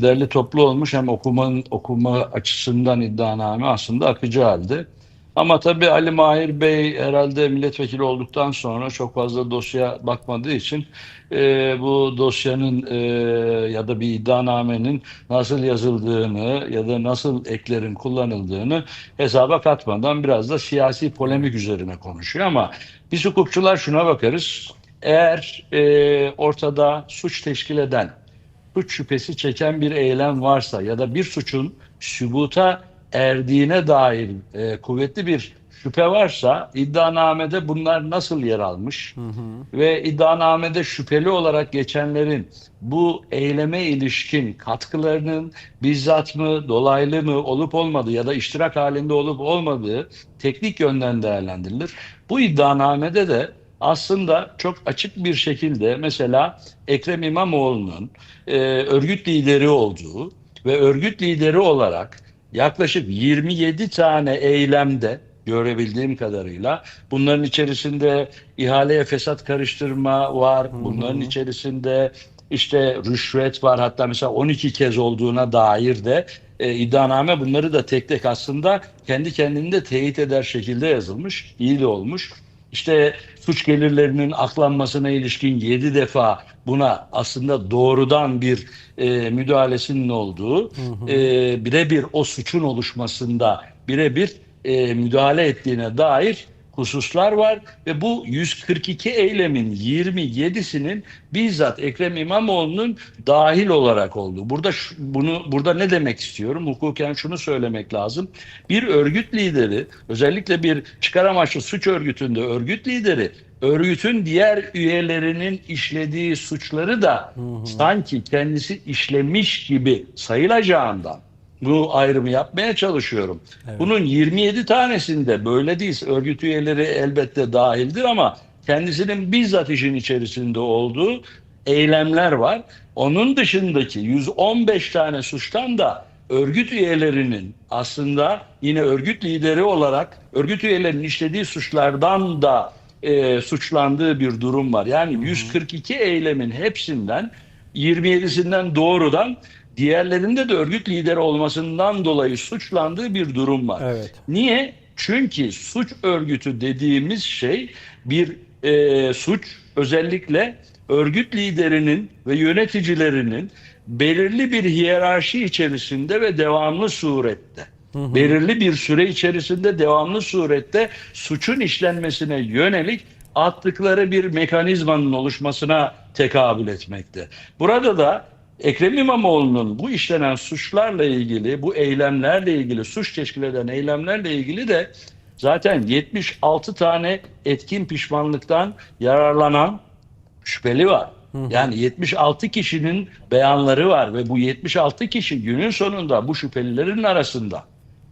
derli toplu olmuş hem okumanın okuma açısından iddianame aslında akıcı halde. Ama tabii Ali Mahir Bey herhalde milletvekili olduktan sonra çok fazla dosya bakmadığı için e, bu dosyanın e, ya da bir iddianamenin nasıl yazıldığını ya da nasıl eklerin kullanıldığını hesaba katmadan biraz da siyasi polemik üzerine konuşuyor. Ama biz hukukçular şuna bakarız. Eğer e, ortada suç teşkil eden suç şüphesi çeken bir eylem varsa ya da bir suçun sübuta erdiğine dair e, kuvvetli bir şüphe varsa iddianamede bunlar nasıl yer almış ve iddianamede şüpheli olarak geçenlerin bu eyleme ilişkin katkılarının bizzat mı, dolaylı mı olup olmadığı ya da iştirak halinde olup olmadığı teknik yönden değerlendirilir. Bu iddianamede de aslında çok açık bir şekilde mesela Ekrem İmamoğlu'nun e, örgüt lideri olduğu ve örgüt lideri olarak yaklaşık 27 tane eylemde görebildiğim kadarıyla bunların içerisinde ihaleye fesat karıştırma var. Bunların içerisinde işte rüşvet var. Hatta mesela 12 kez olduğuna dair de e, iddianame bunları da tek tek aslında kendi kendini de teyit eder şekilde yazılmış. İyi de olmuş. İşte suç gelirlerinin aklanmasına ilişkin 7 defa buna aslında doğrudan bir e, müdahalesinin olduğu, e, birebir o suçun oluşmasında birebir e, müdahale ettiğine dair hususlar var ve bu 142 eylemin 27'sinin bizzat Ekrem İmamoğlu'nun dahil olarak olduğu. Burada şu- bunu burada ne demek istiyorum? Hukuken şunu söylemek lazım. Bir örgüt lideri, özellikle bir çıkar amaçlı suç örgütünde örgüt lideri örgütün diğer üyelerinin işlediği suçları da sanki kendisi işlemiş gibi sayılacağından bu ayrımı yapmaya çalışıyorum. Bunun 27 tanesinde böyle değil. Örgüt üyeleri elbette dahildir ama kendisinin bizzat işin içerisinde olduğu eylemler var. Onun dışındaki 115 tane suçtan da örgüt üyelerinin aslında yine örgüt lideri olarak örgüt üyelerinin işlediği suçlardan da e, suçlandığı bir durum var. Yani 142 eylemin hepsinden 27'sinden doğrudan diğerlerinde de örgüt lideri olmasından dolayı suçlandığı bir durum var. Evet. Niye? Çünkü suç örgütü dediğimiz şey bir e, suç özellikle örgüt liderinin ve yöneticilerinin belirli bir hiyerarşi içerisinde ve devamlı surette belirli bir süre içerisinde devamlı surette suçun işlenmesine yönelik attıkları bir mekanizmanın oluşmasına tekabül etmekte. Burada da Ekrem İmamoğlu'nun bu işlenen suçlarla ilgili, bu eylemlerle ilgili, suç teşkil eden eylemlerle ilgili de zaten 76 tane etkin pişmanlıktan yararlanan şüpheli var. Yani 76 kişinin beyanları var ve bu 76 kişi günün sonunda bu şüphelilerin arasında.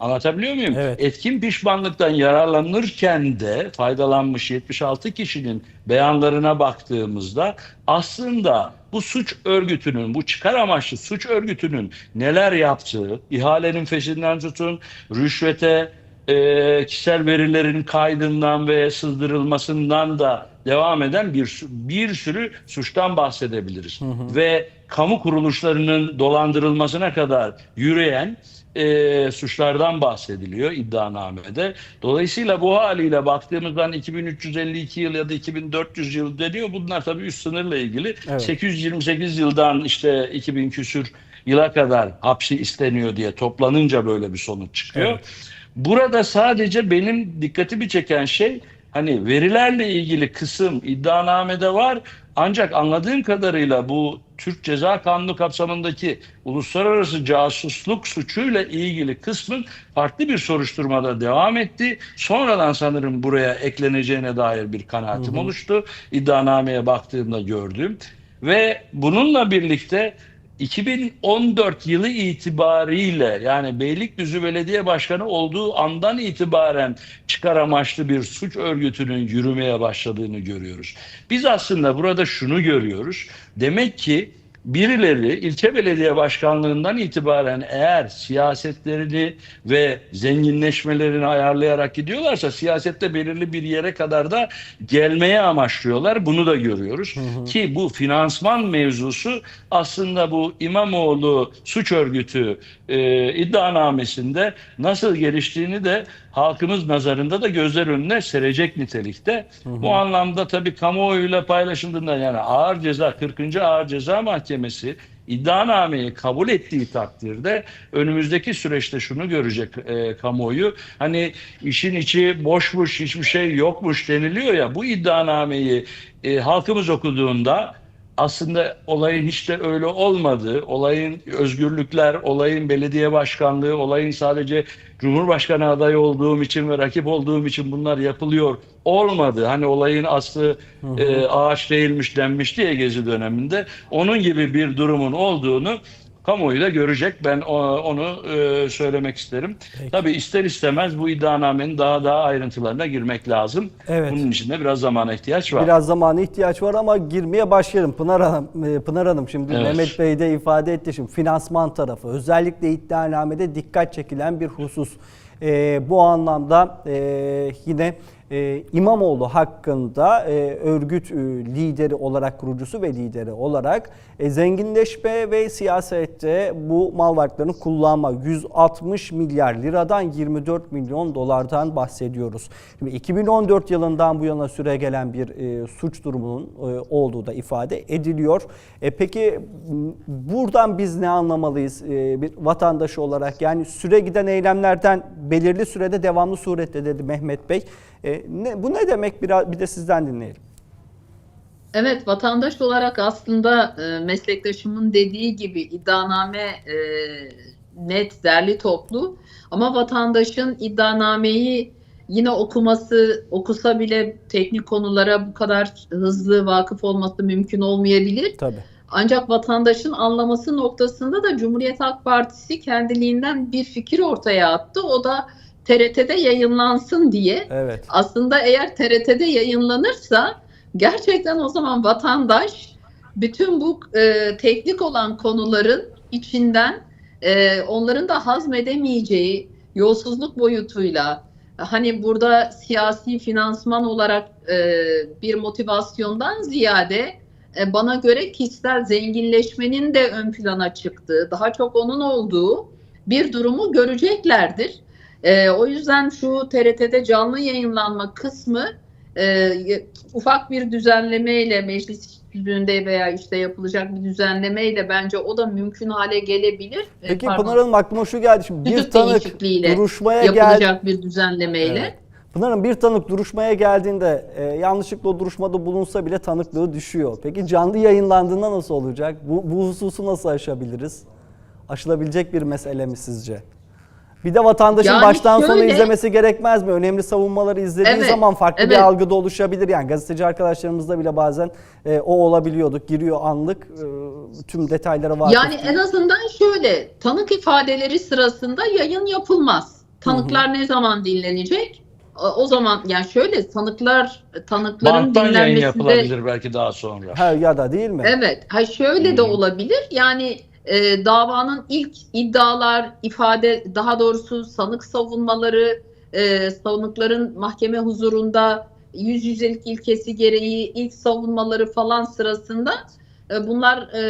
Anlatabiliyor muyum? Evet. Etkin pişmanlıktan yararlanırken de faydalanmış 76 kişinin beyanlarına baktığımızda aslında bu suç örgütünün, bu çıkar amaçlı suç örgütünün neler yaptığı, ihalenin fesinden tutun, rüşvete, e, kişisel verilerin kaydından ve sızdırılmasından da devam eden bir bir sürü suçtan bahsedebiliriz. Ve kamu kuruluşlarının dolandırılmasına kadar yürüyen e, suçlardan bahsediliyor iddianamede. Dolayısıyla bu haliyle baktığımızdan 2352 yıl ya da 2400 yıl deniyor. Bunlar tabii üst sınırla ilgili. Evet. 828 yıldan işte 2000 küsür yıla kadar hapsi isteniyor diye toplanınca böyle bir sonuç çıkıyor. Evet. Burada sadece benim dikkatimi çeken şey hani verilerle ilgili kısım iddianamede var ancak anladığım kadarıyla bu Türk Ceza Kanunu kapsamındaki uluslararası casusluk suçuyla ilgili kısmın farklı bir soruşturmada devam etti. Sonradan sanırım buraya ekleneceğine dair bir kanaatim oluştu. İddianameye baktığımda gördüm. Ve bununla birlikte 2014 yılı itibariyle yani Beylikdüzü Belediye Başkanı olduğu andan itibaren çıkar amaçlı bir suç örgütünün yürümeye başladığını görüyoruz. Biz aslında burada şunu görüyoruz. Demek ki birileri ilçe belediye başkanlığından itibaren eğer siyasetlerini ve zenginleşmelerini ayarlayarak gidiyorlarsa siyasette belirli bir yere kadar da gelmeye amaçlıyorlar. Bunu da görüyoruz. Ki bu finansman mevzusu aslında bu İmamoğlu suç örgütü e, iddianamesinde nasıl geliştiğini de halkımız nazarında da gözler önüne serecek nitelikte. Bu anlamda tabii kamuoyuyla paylaşıldığında yani ağır ceza 40. Ağır Ceza Mahkemesi iddianameyi kabul ettiği takdirde önümüzdeki süreçte şunu görecek e, kamuoyu. Hani işin içi boşmuş, hiçbir şey yokmuş deniliyor ya bu iddianameyi e, halkımız okuduğunda aslında olayın hiç de öyle olmadığı, olayın özgürlükler, olayın belediye başkanlığı, olayın sadece Cumhurbaşkanı adayı olduğum için ve rakip olduğum için bunlar yapılıyor olmadı. Hani olayın aslı e, ağaç değilmiş denmiş diye gezi döneminde onun gibi bir durumun olduğunu kamuoyu da görecek. Ben onu e, söylemek isterim. Peki. Tabii ister istemez bu iddianamenin daha daha ayrıntılarına girmek lazım. Evet. Bunun için de biraz zamana ihtiyaç var. Biraz zamana ihtiyaç var ama girmeye başlayalım. Pınar Hanım, e, Pınar Hanım şimdi Evet. Mehmet Bey de ifade etti şimdi finansman tarafı özellikle iddianamede dikkat çekilen bir husus. E, bu anlamda e, yine e, İmamoğlu hakkında e, örgüt e, lideri olarak kurucusu ve lideri olarak e, zenginleşme ve siyasette bu mal varlıklarını kullanma 160 milyar liradan 24 milyon dolardan bahsediyoruz. Şimdi 2014 yılından bu yana süre gelen bir e, suç durumunun e, olduğu da ifade ediliyor. E, peki buradan biz ne anlamalıyız e, bir vatandaş olarak? Yani süre giden eylemlerden belirli sürede devamlı surette dedi Mehmet Bey. E, ne, bu ne demek biraz bir de sizden dinleyelim. Evet, vatandaş olarak aslında e, meslektaşımın dediği gibi iddianame e, net, derli toplu. Ama vatandaşın iddianameyi yine okuması, okusa bile teknik konulara bu kadar hızlı vakıf olması mümkün olmayabilir. Tabii. Ancak vatandaşın anlaması noktasında da Cumhuriyet Halk Partisi kendiliğinden bir fikir ortaya attı. O da TRT'de yayınlansın diye. Evet. Aslında eğer TRT'de yayınlanırsa gerçekten o zaman vatandaş bütün bu e, teknik olan konuların içinden e, onların da hazmedemeyeceği yolsuzluk boyutuyla hani burada siyasi finansman olarak e, bir motivasyondan ziyade e, bana göre kişisel zenginleşmenin de ön plana çıktığı, daha çok onun olduğu bir durumu göreceklerdir. E, o yüzden şu TRT'de canlı yayınlanma kısmı e, ufak bir düzenlemeyle meclis tüzüğünde veya işte yapılacak bir düzenlemeyle bence o da mümkün hale gelebilir. E, Peki pardon, Pınar Hanım aklıma şu geldi. Şimdi bir tanık duruşmaya geldi. yapılacak bir düzenlemeyle. Evet. Pınar'ın bir tanık duruşmaya geldiğinde e, yanlışlıkla o duruşmada bulunsa bile tanıklığı düşüyor. Peki canlı yayınlandığında nasıl olacak? Bu, bu hususu nasıl aşabiliriz? Aşılabilecek bir mesele mi sizce? Bir de vatandaşın Yani baştan sona izlemesi gerekmez mi? Önemli savunmaları izlediği Evet, zaman farklı bir evet. algı da oluşabilir. Yani gazeteci arkadaşlarımızda bile bazen e, o olabiliyorduk. Giriyor anlık e, tüm detaylara vakıf Yani en azından şöyle tanık ifadeleri sırasında yayın yapılmaz. Tanıklar ne zaman dinlenecek? O- zaman yani şöyle tanıklar tanıkların Banttan yayın dinlenmesinde yapılabilir belki daha sonra. Ha, ya da değil mi? Evet. Ha şöyle de Hı hı. olabilir. Yani e, davanın ilk iddialar, ifade daha doğrusu sanık savunmaları, e, sanıkların mahkeme huzurunda yüz yüzelik ilkesi gereği ilk savunmaları falan sırasında e, bunlar e,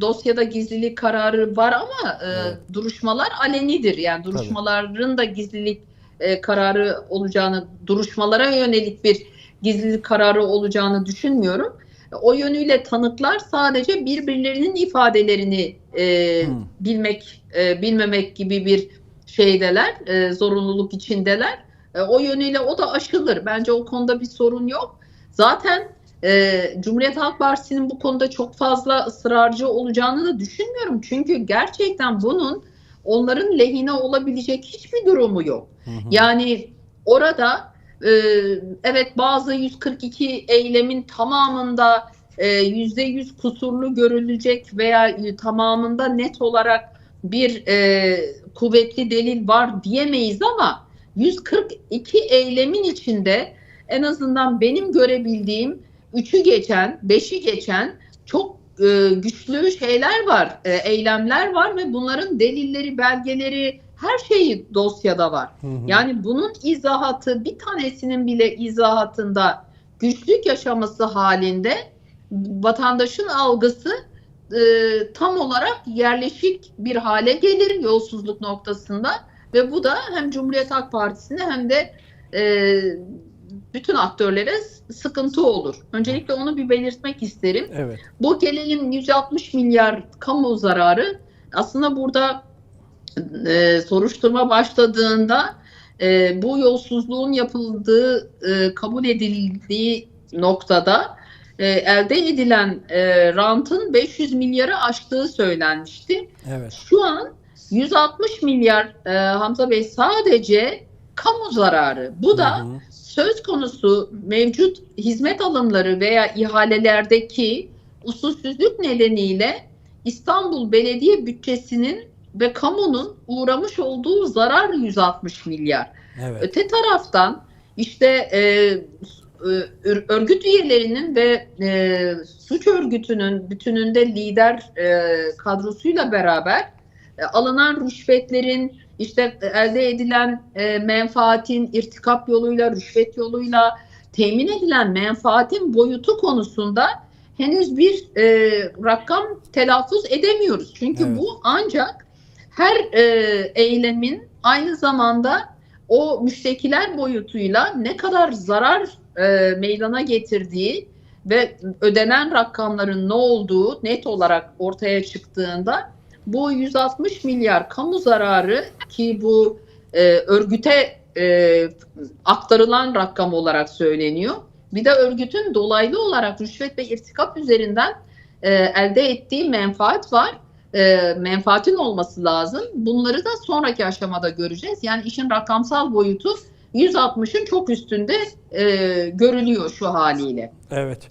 dosyada gizlilik kararı var ama e, Evet. duruşmalar alenidir. Yani duruşmaların da gizlilik e, kararı olacağını, duruşmalara yönelik bir gizlilik kararı olacağını düşünmüyorum. O yönüyle tanıklar sadece birbirlerinin ifadelerini e, Hmm. bilmek, e, bilmemek gibi bir şeydeler, e, zorunluluk içindeler. E, o yönüyle o da aşılır. Bence o konuda bir sorun yok. Zaten e, Cumhuriyet Halk Partisi'nin bu konuda çok fazla ısrarcı olacağını da düşünmüyorum. Çünkü gerçekten bunun onların lehine olabilecek hiçbir durumu yok. Hı hı. Yani orada e, evet bazı 142 eylemin tamamında e, yüzde yüz kusurlu görülecek veya e, tamamında net olarak bir e, kuvvetli delil var diyemeyiz ama 142 eylemin içinde en azından benim görebildiğim üçü geçen, beşi geçen çok e, güçlü şeyler var, e, eylemler var ve bunların delilleri, belgeleri, her şeyi dosyada var. Hı hı. Yani bunun izahatı bir tanesinin bile izahatında güçlük yaşaması halinde vatandaşın algısı e, tam olarak yerleşik bir hale gelir yolsuzluk noktasında ve bu da hem Cumhuriyet Halk Partisi'ne hem de e, bütün aktörlere sıkıntı olur. Öncelikle onu bir belirtmek isterim. Evet. Bu gelenin 160 milyar kamu zararı aslında burada e, soruşturma başladığında e, bu yolsuzluğun yapıldığı e, kabul edildiği noktada e, elde edilen e, rantın 500 milyarı aştığı söylenmişti. Evet. Şu an 160 milyar e, Hamza Bey sadece kamu zararı. Bu da Hı hı. söz konusu mevcut hizmet alımları veya ihalelerdeki usulsüzlük nedeniyle İstanbul Belediye bütçesinin ve kamunun uğramış olduğu zarar 160 milyar. Evet. Öte taraftan işte e, e, ör- örgüt üyelerinin ve e, suç örgütünün bütününde lider e, kadrosuyla beraber e, alınan rüşvetlerin işte elde edilen e, menfaatin irtikap yoluyla, rüşvet yoluyla temin edilen menfaatin boyutu konusunda henüz bir e, rakam telaffuz edemiyoruz. Çünkü Evet. bu ancak her e, eylemin aynı zamanda o müştekiler boyutuyla ne kadar zarar e, meydana getirdiği ve ödenen rakamların ne olduğu net olarak ortaya çıktığında bu 160 milyar kamu zararı ki bu e, örgüte e, aktarılan rakam olarak söyleniyor. Bir de örgütün dolaylı olarak rüşvet ve irtikap üzerinden e, elde ettiği menfaat var. E, menfaatin olması lazım. Bunları da sonraki aşamada göreceğiz. Yani işin rakamsal boyutu 160'ın çok üstünde e, görülüyor şu haliyle. Evet.